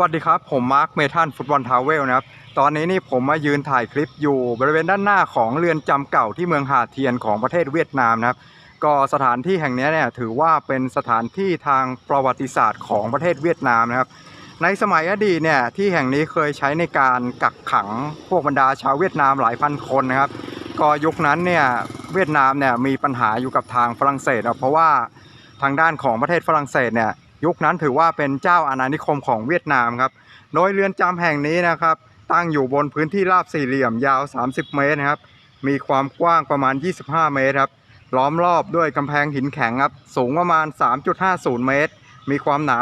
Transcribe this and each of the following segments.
วัสดีครับ ผมมาร์คเมทันฟุตบอลทาวเวลนะครับ ตอนนี้นี่ผมมายืนถ่ายคลิปอยู่บริเวณด้านหน้าของเรือนจำเก่าที่เมืองหาดเทียนของประเทศเวียดนามนะครับ ก็สถานที่แห่งนี้เนี่ยถือว่าเป็นสถานที่ทางประวัติศาสตร์ของประเทศเวียดนามนะครับ ในสมัยอดีตเนี่ยที่แห่งนี้เคยใช้ในการกักขังพวกบรรดาชาวเวียดนามหลายพันคนนะครับ ก็ยุคนั้นเนี่ยเวียดนามเนี่ยมีปัญหาอยู่กับทางฝรั่งเศสนะเพราะว่าทางด้านของประเทศฝรั่งเศสเนี่ย ยุคนั้นถือว่าเป็นเจ้าอาณานิคมของเวียดนามครับ โดยเรือนจำแห่งนี้นะครับ ตั้งอยู่บนพื้นที่ราบสี่เหลี่ยมยาว 30 เมตรนะครับ มีความกว้างประมาณ 25 เมตรครับ ล้อมรอบด้วยกำแพงหินแข็งครับ สูงประมาณ 3.50 เมตร มีความหนา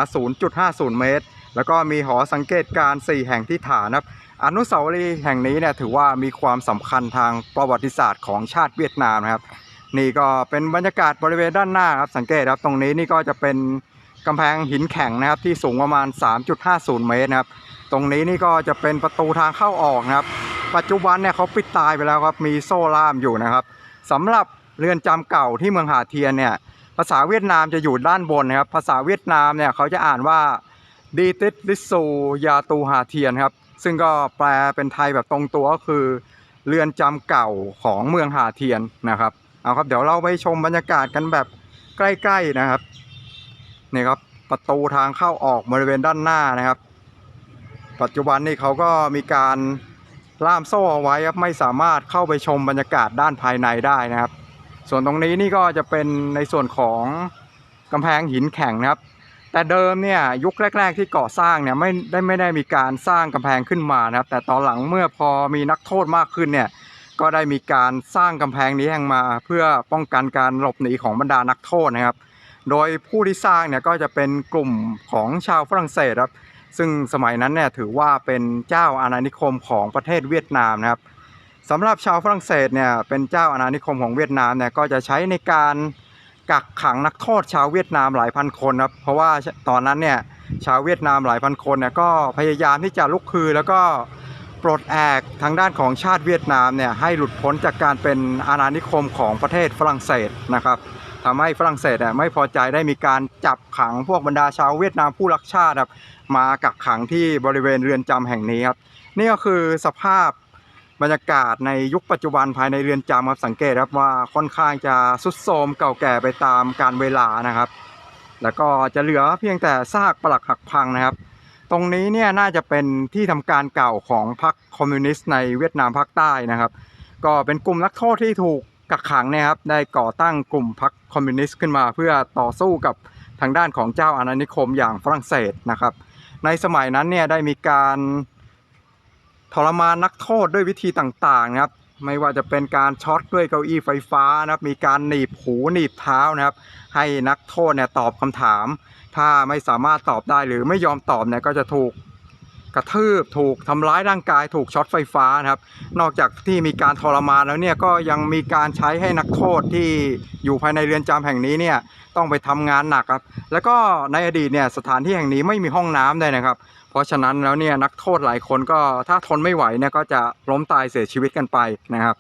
0.50 เมตร แล้วก็มีหอสังเกตการณ์4แห่งที่ฐานครับ อนุสาวรีย์แห่งนี้เนี่ยถือว่ามีความสำคัญทางประวัติศาสตร์ของชาติเวียดนามนะครับนี่ก็เป็นบรรยากาศบริเวณด้านหน้าครับสังเกตครับตรงนี้นี่ก็จะเป็น กำแพงหินแข็งนะครับที่สูงประมาณ 3.50 เมตรนะครับ ตรงนี้นี่ก็จะเป็นประตูทางเข้าออกนะครับ ปัจจุบันเนี่ยเขาปิดตายไปแล้วครับ มีโซ่ล่ามอยู่นะครับสำหรับเรือนจำเก่าที่เมืองหาเทียนเนี่ย ภาษาเวียดนามจะอยู่ด้านบนนะครับ ภาษาเวียดนามเนี่ยเขาจะอ่านว่าดีติสลิสูยาตูหาเทียนครับ ซึ่งก็แปลเป็นไทยแบบตรงตัวก็คือ เรือนจำเก่าของเมืองหาเทียนนะครับ เอาครับเดี๋ยวเราไปชมบรรยากาศกันแบบใกล้ๆนะครับ นี่ครับประตูทางเข้าออกบริเวณด้านหน้านะครับ ปัจจุบันนี่เขาก็มีการล่ามโซ่เอาไว้ครับไม่สามารถเข้าไปชมบรรยากาศด้านภายในได้นะครับ ส่วนตรงนี้นี่ก็จะเป็นในส่วนของกำแพงหินแข็งนะครับ แต่เดิมเนี่ยยุคแรก ๆ ที่ก่อสร้างเนี่ยไม่ได้ไม่ได้มีการสร้างกำแพงขึ้นมานะครับ แต่ตอนหลังเมื่อพอมีนักโทษมากขึ้นเนี่ยก็ได้มีการสร้างกำแพงนี้แห่งมา เพื่อป้องกันการหลบหนีของบรรดานักโทษนะครับ โดยผู้ที่สร้างเนี่ยก็จะเป็นกลุ่มของชาวฝรั่งเศสครับซึ่งสมัยนั้นเนี่ยถือว่าเป็นเจ้าอาณานิคมของประเทศเวียดนามนะครับสำหรับชาวฝรั่งเศสเนี่ยเป็นเจ้าอาณานิคมของเวียดนามเนี่ยก็จะใช้ในการกักขังนักโทษชาวเวียดนามหลายพันคนครับเพราะว่าตอนนั้นเนี่ยชาวเวียดนามหลายพันคนเนี่ยก็พยายามที่จะลุกคือแล้วก็ปลดแอกทางด้านของชาติเวียดนามเนี่ยให้หลุดพ้นจากการเป็นอาณานิคมของประเทศฝรั่งเศสนะครับ ทำให้ฝรั่งเศสเนี่ยไม่พอใจได้มีการจับขังพวกบรรดาชาวเวียดนามผู้รักชาติครับมากักขังที่บริเวณเรือนจำแห่งนี้ครับนี่ก็คือสภาพบรรยากาศในยุคปัจจุบันภายในเรือนจำครับสังเกตครับว่าค่อนข้างจะสุดโทรมเก่าแก่ไปตามการเวลานะครับ แล้วก็จะเหลือเพียงแต่ซากปรักหักพังนะครับ ตรงนี้เนี่ยน่าจะเป็นที่ทำการเก่าของพรรคคอมมิวนิสต์ในเวียดนามภาคใต้นะครับ ก็เป็นกลุ่มนักโทษที่ถูก กักขังเนะครับได้ก่อตั้งกลุ่มพรรคคอมมิวนิสต์ขึ้นมา เพื่อต่อสู้กับทางด้านของเจ้าอาณานิคมอย่างฝรั่งเศสนะครับ ในสมัยนั้นเนี่ยได้มีการทรมานนักโทษด้วยวิธีต่างๆนะครับ ไม่ว่าจะเป็นการช็อตด้วยเก้าอี้ไฟฟ้านะครับ มีการหนีบหูหนีบเท้านะครับ ให้นักโทษเนี่ยตอบคำถาม ถ้าไม่สามารถตอบได้หรือไม่ยอมตอบเนี่ยก็จะถูก กระทืบถูกทำร้ายร่างกายถูกช็อตไฟฟ้านะครับ นอกจากที่มีการทรมานแล้วเนี่ยก็ยังมีการใช้ให้นักโทษที่อยู่ภายในเรือนจำแห่งนี้เนี่ยต้องไปทำงานหนักครับ แล้วก็ในอดีตเนี่ยสถานที่แห่งนี้ไม่มีห้องน้ำเลยนะครับ เพราะฉะนั้นแล้วเนี่ยนักโทษหลายคนก็ถ้าทนไม่ไหวเนี่ยก็จะล้มตายเสียชีวิตกันไปนะครับ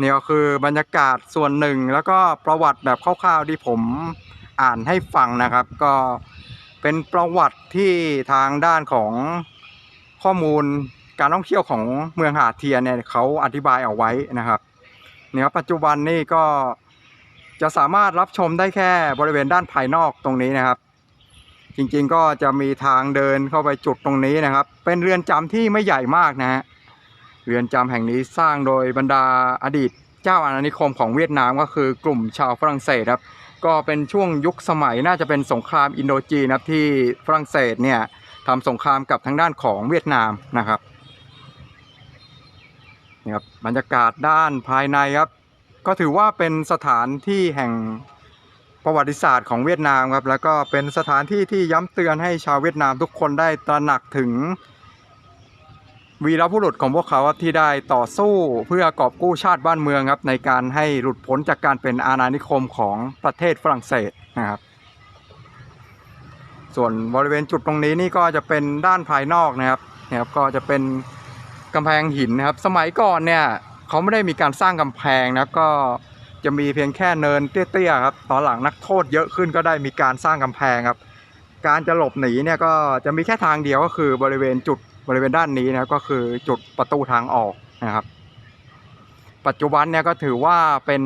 นี่ก็คือบรรยากาศส่วนหนึ่งแล้วก็ประวัติแบบคร่าวๆที่ผมอ่านให้ฟังนะครับ ก็เป็นประวัติที่ทางด้านของ ข้อมูลการท่องเที่ยวของเมืองหาดเทียนเนี่ยเขาอธิบายเอาไว้นะครับเนี่ยครับปัจจุบันนี่ก็จะสามารถรับชมได้แค่บริเวณด้านภายนอกตรงนี้นะครับ จริงๆก็จะมีทางเดินเข้าไปจุดตรงนี้นะครับ เป็นเรือนจำที่ไม่ใหญ่มากนะฮะเรือนจำแห่งนี้สร้างโดยบรรดาอดีตเจ้าอาณานิคมของเวียดนามก็คือกลุ่มชาวฝรั่งเศสครับ ก็เป็นช่วงยุคสมัยน่าจะเป็นสงครามอินโดจีนครับที่ฝรั่งเศสเนี่ย ทำสงครามกับทางด้านของเวียดนามนะครับนี่ครับบรรยากาศด้านภายในครับ ก็ถือว่าเป็นสถานที่แห่งประวัติศาสตร์ของเวียดนามครับแล้วก็เป็นสถานที่ที่ย้ำเตือนให้ชาวเวียดนามทุกคนได้ตระหนักถึง วีรบุรุษของพวกเขาที่ได้ต่อสู้เพื่อกอบกู้ชาติบ้านเมืองครับในการให้หลุดพ้นจากการเป็นอาณานิคมของประเทศฝรั่งเศสนะครับ ส่วนบริเวณจุดตรงนี้นี่ก็จะเป็นด้านภายนอกนะครับนะครับก็จะเป็นกำแพงหินนะครับ สมัยก่อนเนี่ยเขาไม่ได้มีการสร้างกำแพงนะครับก็จะมีเพียงแค่เนินเตี้ยๆครับตอนหลังนักโทษเยอะขึ้นก็ได้มีการสร้างกำแพงครับ การจะหลบหนีเนี่ยก็จะมีแค่ทางเดียวก็คือบริเวณจุดบริเวณด้านนี้นะครับก็คือจุดประตูทางออกนะครับ ปัจจุบันเนี่ยก็ถือว่าเป็น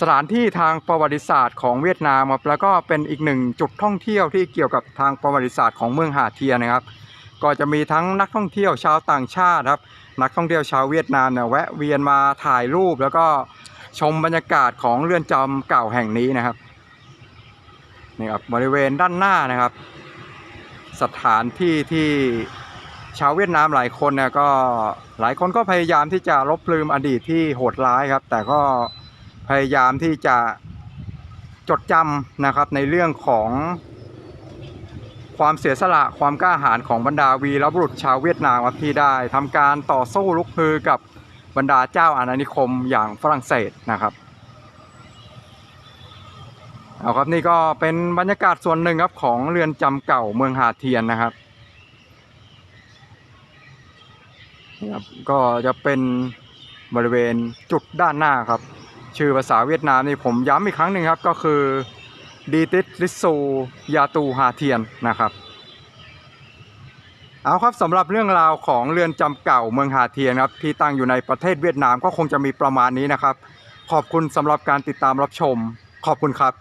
สถานที่ทางประวัติศาสตร์ของเวียดนามครับแล้วก็เป็นอีกหนึ่งจุดท่องเที่ยวที่เกี่ยวกับทางประวัติศาสตร์ของเมืองหาเทียนะครับ ก็จะมีทั้งนักท่องเที่ยวชาวต่างชาติครับ นักท่องเที่ยวชาวเวียดนามเนี่ยแวะเวียนมาถ่ายรูปแล้วก็ชมบรรยากาศของเรือนจำเก่าแห่งนี้นะครับนี่ครับบริเวณด้านหน้านะครับ สถานที่ที่ชาวเวียดนามหลายคนเนี่ยก็หลายคนก็พยายามที่จะลบลืมอดีตที่โหดร้ายครับ แต่ก็ พยายามที่จะจดจำนะครับในเรื่องของความเสียสละความกล้าหาญของบรรดาวีรบุรุษชาวเวียดนามครับที่ได้ทำการต่อสู้ลุกฮือกับบรรดาเจ้าอาณานิคมอย่างฝรั่งเศสนะครับเอาครับนี่ก็เป็นบรรยากาศส่วนหนึ่งครับของเรือนจำเก่าเมืองหาเทียนนะครับนะครับก็จะเป็นบริเวณจุดด้านหน้าครับ ชื่อภาษาเวียดนามนี่ผมย้ำอีกครั้งหนึ่งครับก็คือดีติสลิซูยาตูหาเทียนนะครับ เอาครับสำหรับเรื่องราวของเรือนจำเก่าเมืองหาเทียนครับที่ตั้งอยู่ในประเทศเวียดนามก็คงจะมีประมาณนี้นะครับ ขอบคุณสำหรับการติดตามรับชม ขอบคุณครับ